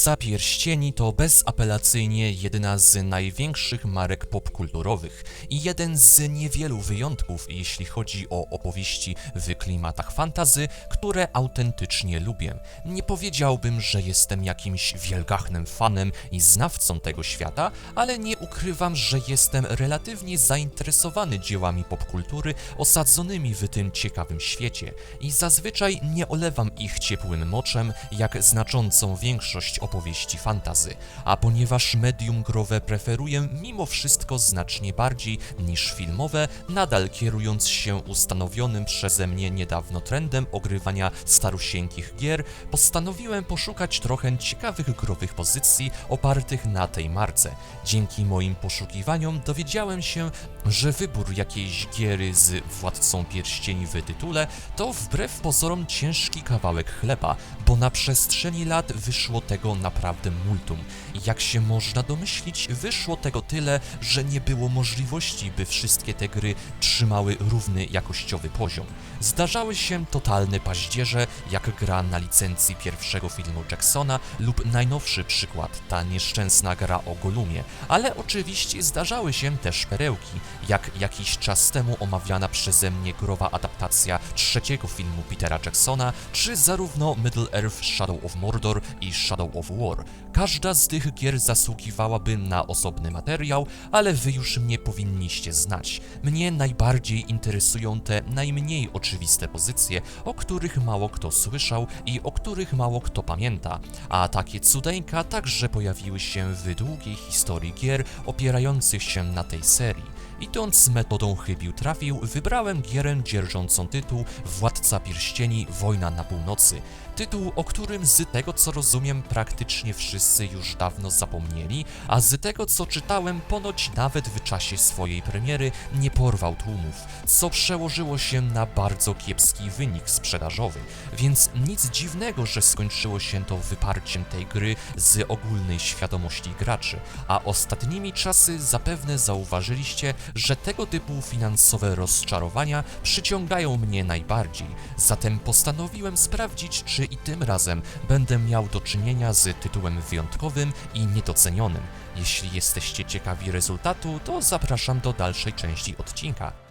Władca Pierścieni to bezapelacyjnie jedna z największych marek popkulturowych i jeden z niewielu wyjątków, jeśli chodzi o opowieści w klimatach fantazy, które autentycznie lubię. Nie powiedziałbym, że jestem jakimś wielgachnym fanem i znawcą tego świata, ale nie ukrywam, że jestem relatywnie zainteresowany dziełami popkultury osadzonymi w tym ciekawym świecie i zazwyczaj nie olewam ich ciepłym moczem, jak znaczącą większość opowieści fantazy, a ponieważ medium growe preferuję mimo wszystko znacznie bardziej niż filmowe, nadal kierując się ustanowionym przeze mnie niedawno trendem ogrywania starusieńkich gier, postanowiłem poszukać trochę ciekawych growych pozycji opartych na tej marce. Dzięki moim poszukiwaniom dowiedziałem się, że wybór jakiejś giery z Władcą Pierścieni w tytule to wbrew pozorom ciężki kawałek chleba, bo na przestrzeni lat wyszło tego naprawdę multum. Jak się można domyślić, wyszło tego tyle, że nie było możliwości, by wszystkie te gry trzymały równy jakościowy poziom. Zdarzały się totalne paździerze, jak gra na licencji pierwszego filmu Jacksona lub najnowszy przykład, ta nieszczęsna gra o Golumie, ale oczywiście zdarzały się też perełki, jak jakiś czas temu omawiana przeze mnie growa adaptacja trzeciego filmu Petera Jacksona, czy zarówno Middle-earth Shadow of Mordor i Shadow of War. Każda z tych gier zasługiwałaby na osobny materiał, ale wy już mnie powinniście znać. Mnie najbardziej interesują te najmniej oczywiste pozycje, o których mało kto słyszał i o których mało kto pamięta, a takie cudeńka także pojawiły się w długiej historii gier opierających się na tej serii. Idąc metodą chybił trafił, wybrałem gierę dzierżącą tytuł Władca Pierścieni Wojna na Północy. Tytuł, o którym z tego co rozumiem praktycznie wszyscy już dawno zapomnieli, a z tego co czytałem ponoć nawet w czasie swojej premiery nie porwał tłumów, co przełożyło się na bardzo kiepski wynik sprzedażowy, więc nic dziwnego, że skończyło się to wyparciem tej gry z ogólnej świadomości graczy, a ostatnimi czasy zapewne zauważyliście, że tego typu finansowe rozczarowania przyciągają mnie najbardziej, zatem postanowiłem sprawdzić, czy i tym razem będę miał do czynienia z tytułem wyjątkowym i niedocenionym. Jeśli jesteście ciekawi rezultatu, to zapraszam do dalszej części odcinka.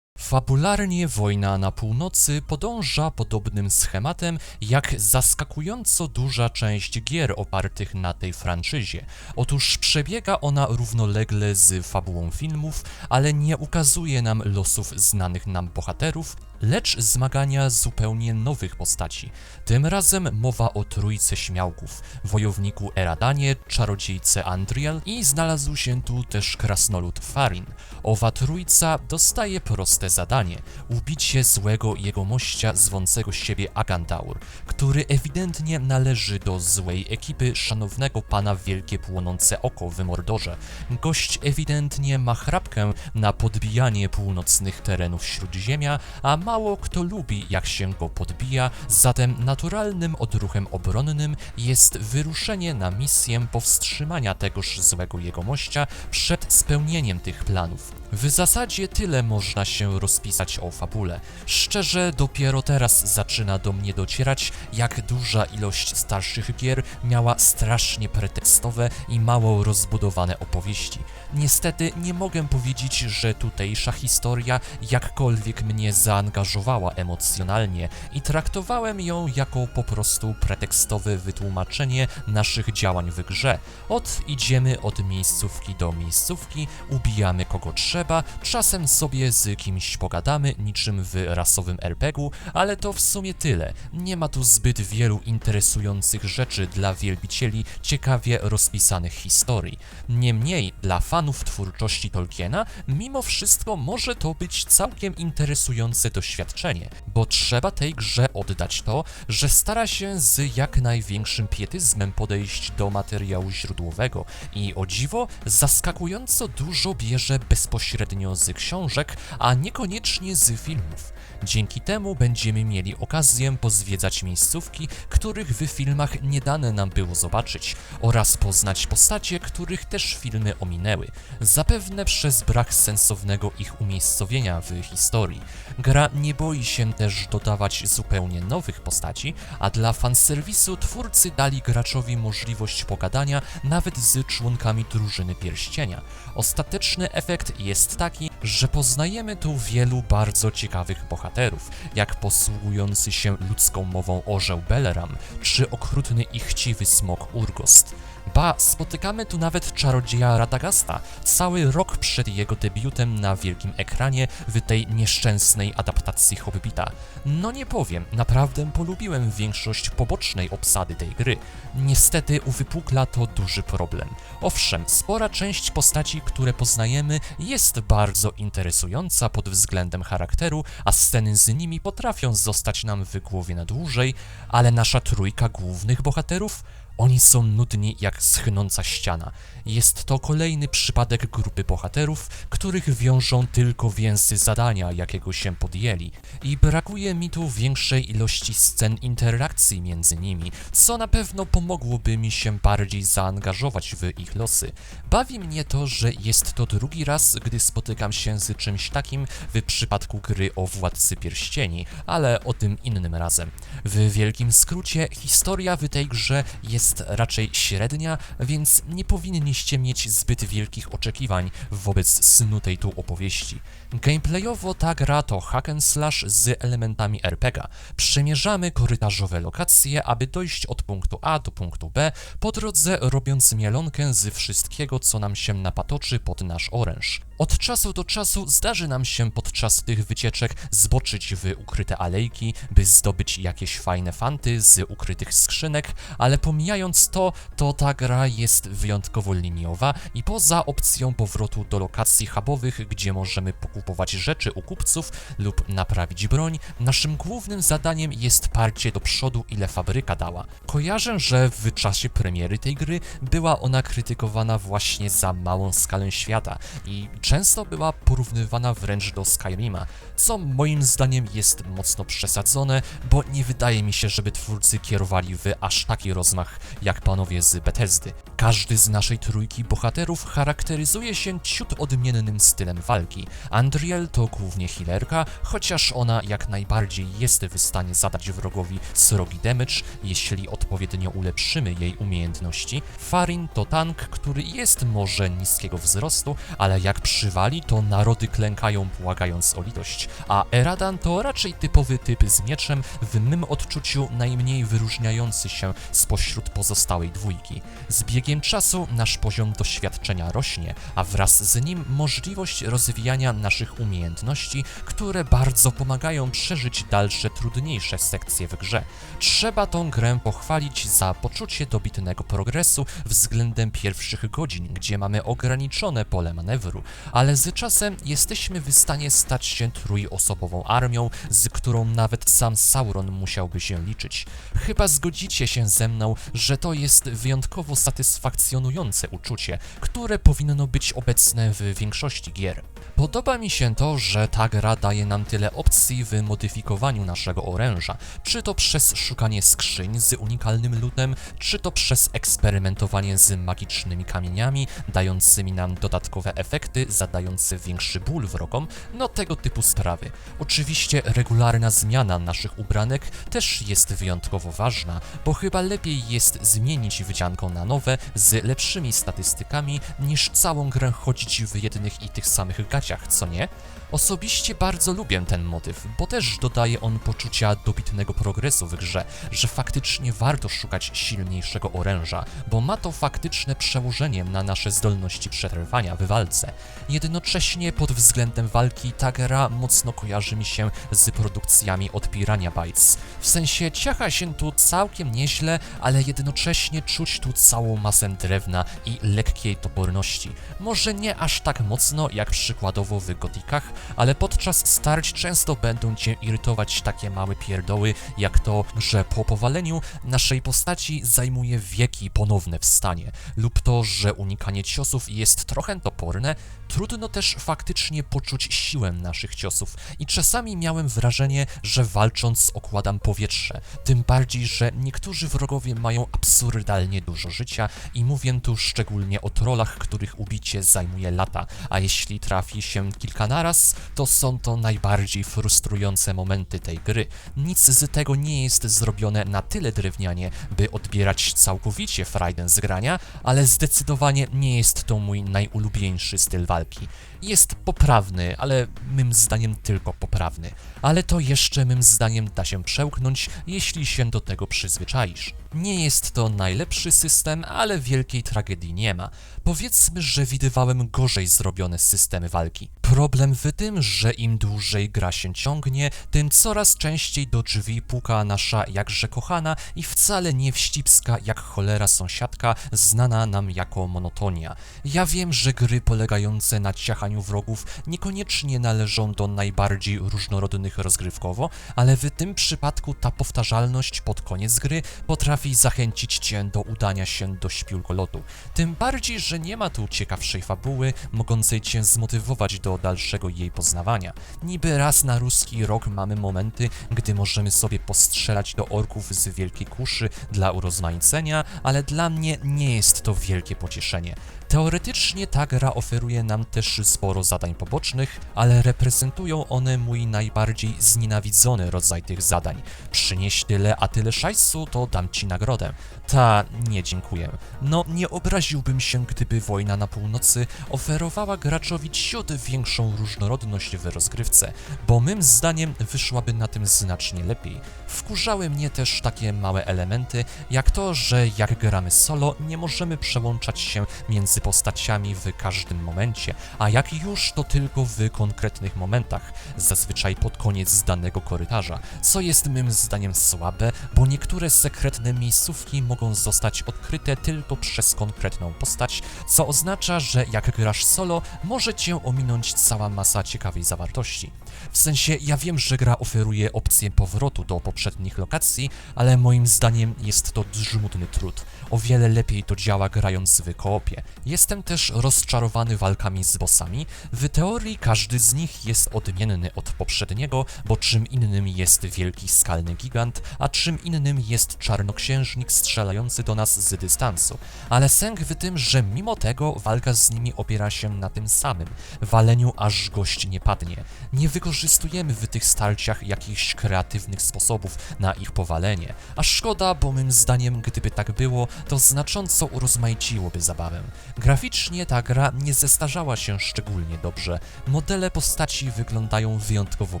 Fabularnie wojna na północy podąża podobnym schematem jak zaskakująco duża część gier opartych na tej franczyzie. Otóż przebiega ona równolegle z fabułą filmów, ale nie ukazuje nam losów znanych nam bohaterów, lecz zmagania zupełnie nowych postaci. Tym razem mowa o trójce śmiałków, wojowniku Eradanie, czarodziejce Andriel i znalazł się tu też krasnolud Farin. Owa trójca dostaje proste zadanie, ubicie złego jegomościa zwącego siebie Agandaur, który ewidentnie należy do złej ekipy szanownego pana Wielkie Płonące Oko w Mordorze. Gość ewidentnie ma chrapkę na podbijanie północnych terenów Śródziemia, a mało kto lubi jak się go podbija, zatem naturalnym odruchem obronnym jest wyruszenie na misję powstrzymania tegoż złego jegomościa przed spełnieniem tych planów. W zasadzie tyle można się rozpisać o fabule. Szczerze, dopiero teraz zaczyna do mnie docierać, jak duża ilość starszych gier miała strasznie pretekstowe i mało rozbudowane opowieści. Niestety nie mogę powiedzieć, że tutejsza historia jakkolwiek mnie zaangażowała emocjonalnie i traktowałem ją jako po prostu pretekstowe wytłumaczenie naszych działań w grze. Od idziemy od miejscówki do miejscówki, ubijamy kogo trzeba, czasem sobie z kimś pogadamy, niczym w rasowym RPG-u, ale to w sumie tyle. Nie ma tu zbyt wielu interesujących rzeczy dla wielbicieli ciekawie rozpisanych historii. Niemniej, dla fanów twórczości Tolkiena, mimo wszystko może to być całkiem interesujące doświadczenie, bo trzeba tej grze oddać to, że stara się z jak największym pietyzmem podejść do materiału źródłowego i o dziwo zaskakująco dużo bierze bezpośrednio z książek, a niekoniecznie z filmów. Dzięki temu będziemy mieli okazję pozwiedzać miejscówki, których w filmach nie dane nam było zobaczyć, oraz poznać postacie, których też filmy ominęły, zapewne przez brak sensownego ich umiejscowienia w historii. Gra nie boi się też dodawać zupełnie nowych postaci, a dla fanserwisu twórcy dali graczowi możliwość pogadania nawet z członkami drużyny pierścienia. Ostateczny efekt jest taki, że poznajemy tu wielu bardzo ciekawych bohaterów, jak posługujący się ludzką mową orzeł Beleram, czy okrutny i chciwy smok Urgost. Ba, spotykamy tu nawet czarodzieja Radagasta, cały rok przed jego debiutem na wielkim ekranie w tej nieszczęsnej adaptacji Hobbita. No nie powiem, naprawdę polubiłem większość pobocznej obsady tej gry. Niestety uwypukla to duży problem. Owszem, spora część postaci, które poznajemy, jest bardzo interesująca pod względem charakteru, a sceny z nimi potrafią zostać nam w głowie na dłużej, ale nasza trójka głównych bohaterów oni są nudni jak schnąca ściana. Jest to kolejny przypadek grupy bohaterów, których wiążą tylko więzy zadania, jakiego się podjęli. I brakuje mi tu większej ilości scen interakcji między nimi, co na pewno pomogłoby mi się bardziej zaangażować w ich losy. Bawi mnie to, że jest to drugi raz, gdy spotykam się z czymś takim w przypadku gry o Władcy Pierścieni, ale o tym innym razem. W wielkim skrócie, historia w tej grze jest raczej średnia, więc nie powinniście mieć zbyt wielkich oczekiwań wobec snu tej tu opowieści. Gameplayowo ta gra to hack and slash z elementami RPG. Przemierzamy korytarzowe lokacje, aby dojść od punktu A do punktu B, po drodze robiąc mielonkę z wszystkiego, co nam się napatoczy pod nasz oręż. Od czasu do czasu zdarzy nam się podczas tych wycieczek zboczyć w ukryte alejki, by zdobyć jakieś fajne fanty z ukrytych skrzynek, ale pomijając to, to ta gra jest wyjątkowo liniowa i poza opcją powrotu do lokacji hubowych, gdzie możemy pokupować rzeczy u kupców lub naprawić broń, naszym głównym zadaniem jest parcie do przodu, ile fabryka dała. Kojarzę, że w czasie premiery tej gry była ona krytykowana właśnie za małą skalę świata i często była porównywana wręcz do Skyrima, co moim zdaniem jest mocno przesadzone, bo nie wydaje mi się, żeby twórcy kierowali w aż taki rozmach jak panowie z Bethesdy. Każdy z naszej trójki bohaterów charakteryzuje się ciut odmiennym stylem walki. Andriel to głównie healerka, chociaż ona jak najbardziej jest w stanie zadać wrogowi srogi damage, jeśli odpowiednio ulepszymy jej umiejętności. Farin to tank, który jest może niskiego wzrostu, ale jak przywali, to narody klękają błagając o litość. A Eradan to raczej typowy typ z mieczem, w mym odczuciu najmniej wyróżniający się spośród pozostałej dwójki. Z biegiem czasu nasz poziom doświadczenia rośnie, a wraz z nim możliwość rozwijania naszych umiejętności, które bardzo pomagają przeżyć dalsze trudniejsze sekcje w grze. Trzeba tą grę pochwalić za poczucie dobitnego progresu względem pierwszych godzin, gdzie mamy ograniczone pole manewru, ale z czasem jesteśmy w stanie stać się trójosobową armią, z którą nawet sam Sauron musiałby się liczyć. Chyba zgodzicie się ze mną, że to jest wyjątkowo satysfakcjonujące uczucie, które powinno być obecne w większości gier. Podoba mi się to, że ta gra daje nam tyle opcji w modyfikowaniu naszego oręża, czy to przez szukanie skrzyń z unikalnym lutem, czy to przez eksperymentowanie z magicznymi kamieniami, dającymi nam dodatkowe efekty, zadające większy ból wrogom, no tego typu sprawy. Oczywiście regularna zmiana naszych ubranek też jest wyjątkowo ważna, bo chyba lepiej jest zmienić wydzianką na nowe z lepszymi statystykami, niż całą grę chodzić w jednych i tych samych gaciach, co nie? Osobiście bardzo lubię ten motyw, bo też dodaje on poczucia dobitnego progresu w grze, że faktycznie warto szukać silniejszego oręża, bo ma to faktyczne przełożenie na nasze zdolności przetrwania w walce. Jednocześnie pod względem walki ta gra mocno kojarzy mi się z produkcjami od Pirania Bytes. W sensie ciacha się tu całkiem nieźle, ale jednocześnie czuć tu całą masę drewna i lekkiej toporności. Może nie aż tak mocno jak przykładowo w gotikach, ale podczas starć często będą cię irytować takie małe pierdoły, jak to, że po powaleniu naszej postaci zajmuje wieki ponowne wstanie, lub to, że unikanie ciosów jest trochę toporne, trudno też faktycznie poczuć siłę naszych ciosów. I czasami miałem wrażenie, że walcząc okładam powietrze, tym bardziej, że niektórzy wrogowie mają absurdalnie dużo życia i mówię tu szczególnie o trollach, których ubicie zajmuje lata, a jeśli trafi się kilka naraz, to są to najbardziej frustrujące momenty tej gry. Nic z tego nie jest zrobione na tyle drewnianie, by odbierać całkowicie frajdę z grania, ale zdecydowanie nie jest to mój najulubieńszy styl walki. Jest poprawny, ale mym zdaniem tylko poprawny. Ale to jeszcze mym zdaniem da się przełknąć, jeśli się do tego przyzwyczaisz. Nie jest to najlepszy system, ale wielkiej tragedii nie ma. Powiedzmy, że widywałem gorzej zrobione systemy walki. Problem w tym, że im dłużej gra się ciągnie, tym coraz częściej do drzwi puka nasza jakże kochana i wcale nie wścibska jak cholera sąsiadka, znana nam jako monotonia. Ja wiem, że gry polegające na ciachaniu wrogów niekoniecznie należą do najbardziej różnorodnych rozgrywkowo, ale w tym przypadku ta powtarzalność pod koniec gry potrafi zachęcić cię do udania się do śpiulkolotu. Tym bardziej, że nie ma tu ciekawszej fabuły, mogącej cię zmotywować do dalszego jej poznawania. Niby raz na ruski rok mamy momenty, gdy możemy sobie postrzelać do orków z wielkiej kuszy dla urozmaicenia, ale dla mnie nie jest to wielkie pocieszenie. Teoretycznie ta gra oferuje nam też sporo zadań pobocznych, ale reprezentują one mój najbardziej znienawidzony rodzaj tych zadań. Przynieś tyle, a tyle szajsu, to dam ci nagrodę. Ta, nie dziękuję. No, nie obraziłbym się, gdyby wojna na północy oferowała graczowi ciut większą różnorodność w rozgrywce, bo mym zdaniem wyszłaby na tym znacznie lepiej. Wkurzały mnie też takie małe elementy, jak to, że jak gramy solo, nie możemy przełączać się między postaciami w każdym momencie, a jak już, to tylko w konkretnych momentach, zazwyczaj pod koniec danego korytarza, co jest mym zdaniem słabe, bo niektóre sekretne miejscówki mogą zostać odkryte tylko przez konkretną postać, co oznacza, że jak grasz solo, może cię ominąć cała masa ciekawej zawartości. W sensie, ja wiem, że gra oferuje opcję powrotu do poprzednich lokacji, ale moim zdaniem jest to żmudny trud. O wiele lepiej to działa grając w koopie. Jestem też rozczarowany walkami z bossami. W teorii każdy z nich jest odmienny od poprzedniego, bo czym innym jest wielki skalny gigant, a czym innym jest czarnoksiężnik strzelający do nas z dystansu. Ale sęk w tym, że mimo tego walka z nimi opiera się na tym samym waleniu, aż gość nie padnie. Nie wykorzystujemy w tych starciach jakichś kreatywnych sposobów na ich powalenie. A szkoda, bo mym zdaniem, gdyby tak było, to znacząco urozmaiciłoby zabawę. Graficznie ta gra nie zestarzała się szczególnie dobrze. Modele postaci wyglądają wyjątkowo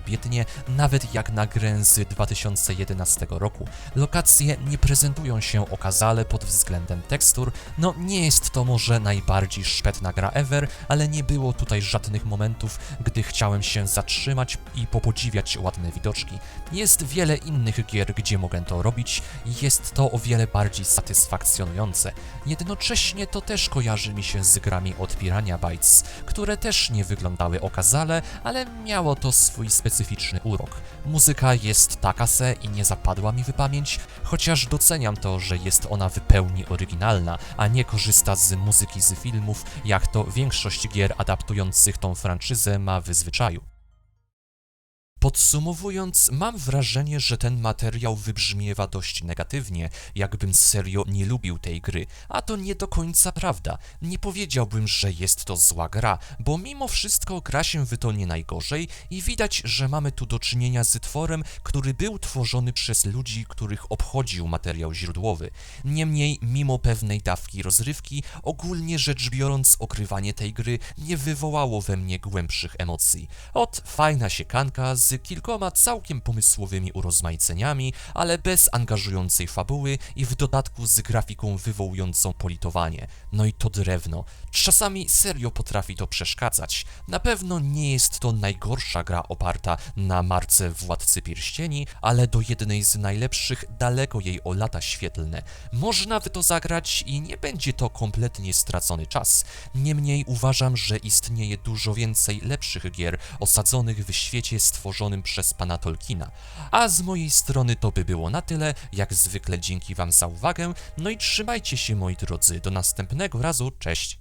biednie, nawet jak na grę z 2011 roku. Lokacje nie prezentują się okazale pod względem tekstur, no nie jest to może najbardziej szpetna gra ever, ale nie było tutaj żadnych momentów, gdy chciałem się zatrzymać i popodziwiać ładne widoczki. Jest wiele innych gier, gdzie mogę to robić jest to o wiele bardziej satysfakcjonujące. Jednocześnie to też kojarzy mi się z grami od Pirania Bytes, które też nie wyglądały okazale, ale miało to swój specyficzny urok. Muzyka jest taka se i nie zapadła mi w pamięć, chociaż doceniam to, że jest ona w pełni oryginalna, a nie korzysta z muzyki z filmów, jak to większość gier adaptujących tą franczyzę ma w zwyczaju. Podsumowując, mam wrażenie, że ten materiał wybrzmiewa dość negatywnie, jakbym serio nie lubił tej gry, a to nie do końca prawda. Nie powiedziałbym, że jest to zła gra, bo mimo wszystko gra się w to nie najgorzej i widać, że mamy tu do czynienia z tworem, który był tworzony przez ludzi, których obchodził materiał źródłowy. Niemniej, mimo pewnej dawki rozrywki, ogólnie rzecz biorąc, okrywanie tej gry nie wywołało we mnie głębszych emocji. Od fajna siekanka z kilkoma całkiem pomysłowymi urozmaiceniami, ale bez angażującej fabuły i w dodatku z grafiką wywołującą politowanie. No i to drewno. Czasami serio potrafi to przeszkadzać. Na pewno nie jest to najgorsza gra oparta na marce Władcy Pierścieni, ale do jednej z najlepszych daleko jej o lata świetlne. Można w to zagrać i nie będzie to kompletnie stracony czas. Niemniej uważam, że istnieje dużo więcej lepszych gier osadzonych w świecie stworzonym przez pana Tolkiena. A z mojej strony to by było na tyle. Jak zwykle dzięki wam za uwagę. No i trzymajcie się moi drodzy. Do następnego razu. Cześć.